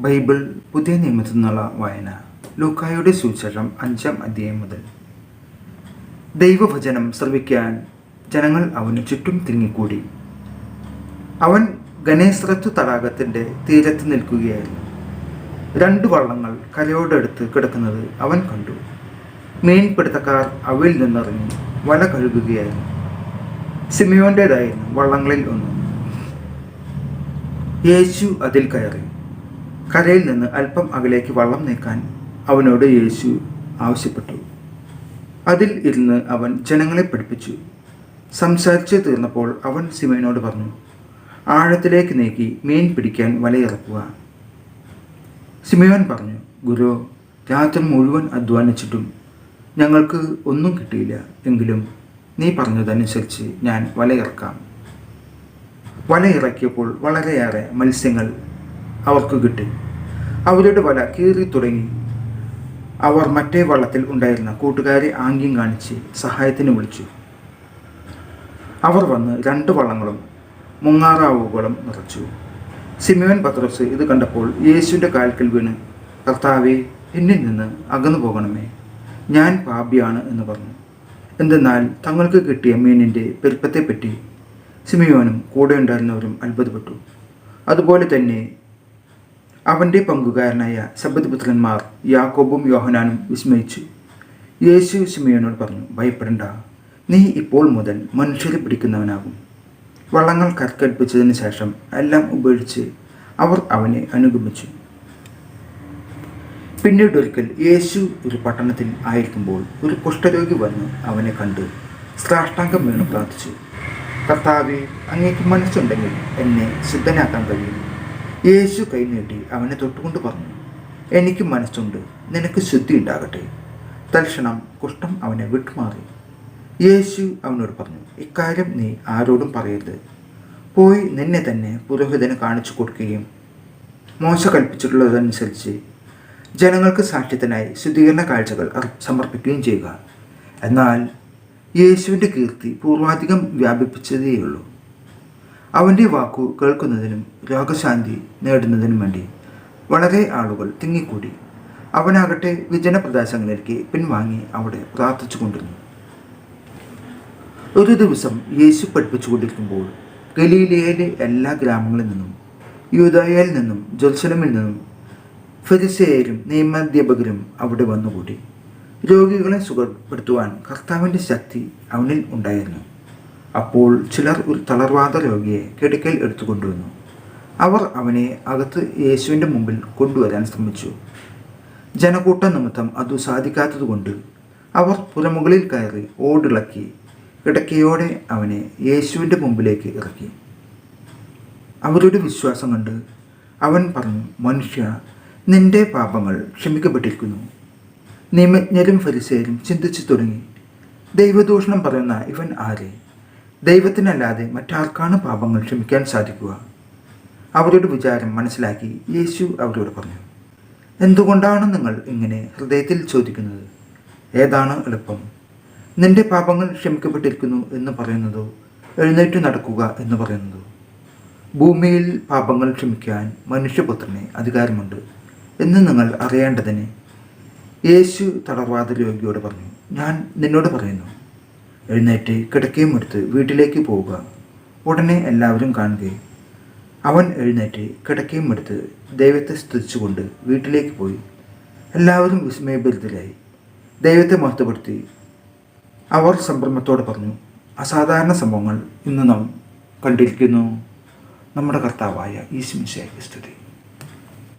Bible പുതിയ നിയമത്തിൽ നിന്നുള്ള വായന. ലൂക്കായുടെ സുവിശേഷം അഞ്ചാം അധ്യായം മുതൽ. ദൈവഭജനം ശ്രവിക്കാൻ ജനങ്ങൾ അവന് ചുറ്റും തിങ്ങിക്കൂടി. അവൻ ഗണേശ്രത്ത് തടാകത്തിന്റെ തീരത്ത് നിൽക്കുകയായിരുന്നു. രണ്ട് വള്ളങ്ങൾ കരയോടടുത്ത് കിടക്കുന്നത് അവൻ കണ്ടു. മീൻപിടുത്തക്കാർ അവയിൽ നിന്നിറങ്ങി വല കഴുകുകയായിരുന്നു. സിമിയോന്റേതായിരുന്നു വള്ളങ്ങളിൽ ഒന്ന്. യേശു അതിൽ കയറി. കരയിൽ നിന്ന് അല്പം അകലേക്ക് വള്ളം നീക്കാൻ അവനോട് യേശു ആവശ്യപ്പെട്ടു. അതിൽ ഇരുന്ന് അവൻ ജനങ്ങളെ പഠിപ്പിച്ചു. സംസാരിച്ചു തീർന്നപ്പോൾ അവൻ സിമയോനോട് പറഞ്ഞു ആഴത്തിലേക്ക് നീക്കി മീൻ പിടിക്കാൻ വലയിറക്കുക. സിമയോൻ പറഞ്ഞു ഗുരു രാത്രി മുഴുവൻ അധ്വാനിച്ചിട്ടും ഞങ്ങൾക്ക് ഒന്നും കിട്ടിയില്ല. എങ്കിലും നീ പറഞ്ഞതനുസരിച്ച് ഞാൻ വലയിറക്കാം. വലയിറക്കിയപ്പോൾ വളരെയേറെ മത്സ്യങ്ങൾ അവർക്ക് കിട്ടി. അവരുടെ വല കീറി തുടങ്ങി. അവർ മറ്റേ വള്ളത്തിൽ ഉണ്ടായിരുന്ന കൂട്ടുകാരെ ആംഗ്യം കാണിച്ച് സഹായത്തിന് വിളിച്ചു. അവർ വന്ന് രണ്ട് വള്ളങ്ങളും മുങ്ങാറാവുകളും നിറച്ചു. സിമിയോൻ പത്രോസ് ഇത് കണ്ടപ്പോൾ യേശുവിന്റെ കാൽക്കൽ വീണ് കർത്താവെ എന്നിൽ നിന്ന് അകന്നു പോകണമേ. ഞാൻ പാപിയാണ് എന്ന് പറഞ്ഞു. എന്തെന്നാൽ തങ്ങൾക്ക് കിട്ടിയ മീനിന്റെ പെരുപ്പത്തെപ്പറ്റി സിമിയോനും കൂടെ ഉണ്ടായിരുന്നവരും അത്ഭുതപ്പെട്ടു. അതുപോലെ തന്നെ അവന്റെ പങ്കുകാരനായ സബദ്പുത്രന്മാർ യാക്കോബും യോഹനാനും വിസ്മയിച്ചു. യേശു സിമയോനോട് പറഞ്ഞു ഭയപ്പെടണ്ട. നീ ഇപ്പോൾ മുതൽ മനുഷ്യരെ പിടിക്കുന്നവനാകും. വള്ളങ്ങൾ കർക്കടിപ്പിച്ചതിന് ശേഷം എല്ലാം ഉപേക്ഷിച്ച് അവർ അവനെ അനുഗമിച്ചു. പിന്നീട് ഒരിക്കൽ യേശു ഒരു പട്ടണത്തിൽ ആയിരിക്കുമ്പോൾ ഒരു കുഷ്ഠരോഗി വന്ന് അവനെ കണ്ട്. സ്രാഷ്ടാംഗം വീണ് പ്രാർത്ഥിച്ചു. കർത്താവെ അങ്ങേക്ക് മനസ്സുണ്ടെങ്കിൽ എന്നെ ശുദ്ധനാക്കാൻ കഴിയും. യേശു കൈനീട്ടി അവനെ തൊട്ടുകൊണ്ട് പറഞ്ഞു എനിക്ക് മനസ്സുണ്ട് നിനക്ക് ശുദ്ധി ഉണ്ടാകട്ടെ. തൽക്ഷണം കുഷ്ഠം അവനെ വിട്ടുമാറി. യേശു അവനോട് പറഞ്ഞു ഇക്കാര്യം നീ ആരോടും പറയരുത്. പോയി നിന്നെ തന്നെ പുരോഹിതന് കാണിച്ചു കൊടുക്കുകയും മോശ കൽപ്പിച്ചിട്ടുള്ളതനുസരിച്ച് ജനങ്ങൾക്ക് സാക്ഷ്യത്തിനായി ശുദ്ധീകരണ കാഴ്ചകൾ സമർപ്പിക്കുകയും ചെയ്യുക. എന്നാൽ യേശുവിന്റെ കീർത്തി പൂർവാധികം വ്യാപിപ്പിച്ചതേയുള്ളൂ. അവന്റെ വാക്കു കേൾക്കുന്നതിനും രോഗശാന്തി നേടുന്നതിനും വേണ്ടി വളരെ ആളുകൾ തിങ്ങിക്കൂടി. അവനാകട്ടെ വിജന പ്രദേശങ്ങളിലേക്ക് പിൻവാങ്ങി അവിടെ പ്രാർത്ഥിച്ചു കൊണ്ടിരുന്നു ഒരു ദിവസം യേശു പഠിപ്പിച്ചു പഠിപ്പിച്ചുകൊണ്ടിരിക്കുമ്പോൾ ഗലീലയിലെ എല്ലാ ഗ്രാമങ്ങളിൽ നിന്നും യൂതായയിൽ നിന്നും ജെറുസലമിൽ നിന്നും ഫരിസേയരും നിയമാധ്യാപകരും അവിടെ വന്നുകൂടി. രോഗികളെ സുഖപ്പെടുത്തുവാൻ കർത്താവിന്റെ ശക്തി അവനിൽ ഉണ്ടായിരുന്നു. അപ്പോൾ ചിലർ ഒരു തളർവാദ രോഗിയെ കിടക്കയിൽ എടുത്തുകൊണ്ടുവന്നു അവർ അവനെ അകത്ത് യേശുവിന്റെ മുമ്പിൽ കൊണ്ടുവരാൻ ശ്രമിച്ചു. ജനക്കൂട്ട നിമിത്തം അതു സാധിക്കാത്തതുകൊണ്ട് അവർ പുലമുകളിൽ കയറി ഓടിളക്കി കിടക്കയോടെ അവനെ യേശുവിന്റെ മുമ്പിലേക്ക് ഇറക്കി. അവരുടെ വിശ്വാസം കണ്ട് അവൻ പറഞ്ഞു മനുഷ്യ നിന്റെ പാപങ്ങൾ ക്ഷമിക്കപ്പെട്ടിരിക്കുന്നു. നിയമജ്ഞരും ഫരിസേരും ചിന്തിച്ചു തുടങ്ങി. ദൈവദൂഷണം പറയുന്ന ഇവൻ ആരെ? ദൈവത്തിനല്ലാതെ മറ്റാർക്കാണ് പാപങ്ങൾ ക്ഷമിക്കാൻ സാധിക്കുക? അവരുടെ വിചാരം മനസ്സിലാക്കി യേശു അവരോട് പറഞ്ഞു എന്തുകൊണ്ടാണ് നിങ്ങൾ ഇങ്ങനെ ഹൃദയത്തിൽ ചോദിക്കുന്നത്? ഏതാണ് എളുപ്പം? നിന്റെ പാപങ്ങൾ ക്ഷമിക്കപ്പെട്ടിരിക്കുന്നു എന്ന് പറയുന്നതോ എഴുന്നേറ്റ് നടക്കുക എന്ന് പറയുന്നതോ? ഭൂമിയിൽ പാപങ്ങൾ ക്ഷമിക്കാൻ മനുഷ്യപുത്രന് അധികാരമുണ്ട് എന്ന് നിങ്ങൾ അറിയേണ്ടതിന്? യേശു തളർവാദ രോഗിയോട് പറഞ്ഞു ഞാൻ നിന്നോട് പറയുന്നു എഴുന്നേറ്റ് കിടക്കയും എടുത്ത് വീട്ടിലേക്ക് പോവുക. ഉടനെ എല്ലാവരും കാണുകയും അവൻ എഴുന്നേറ്റ് കിടക്കയും എടുത്ത് ദൈവത്തെ സ്തുതിച്ചുകൊണ്ട് വീട്ടിലേക്ക് പോയി. എല്ലാവരും വിസ്മയഭരിതരായി. ദൈവത്തെ മഹത്വപ്പെടുത്തി. അവർ സംഭ്രമത്തോടെ പറഞ്ഞു അസാധാരണ സംഭവങ്ങൾ ഇന്ന് നാം കണ്ടിരിക്കുന്നു. നമ്മുടെ കർത്താവായ ഈശ്മിശയ്ക്ക് സ്തുതി.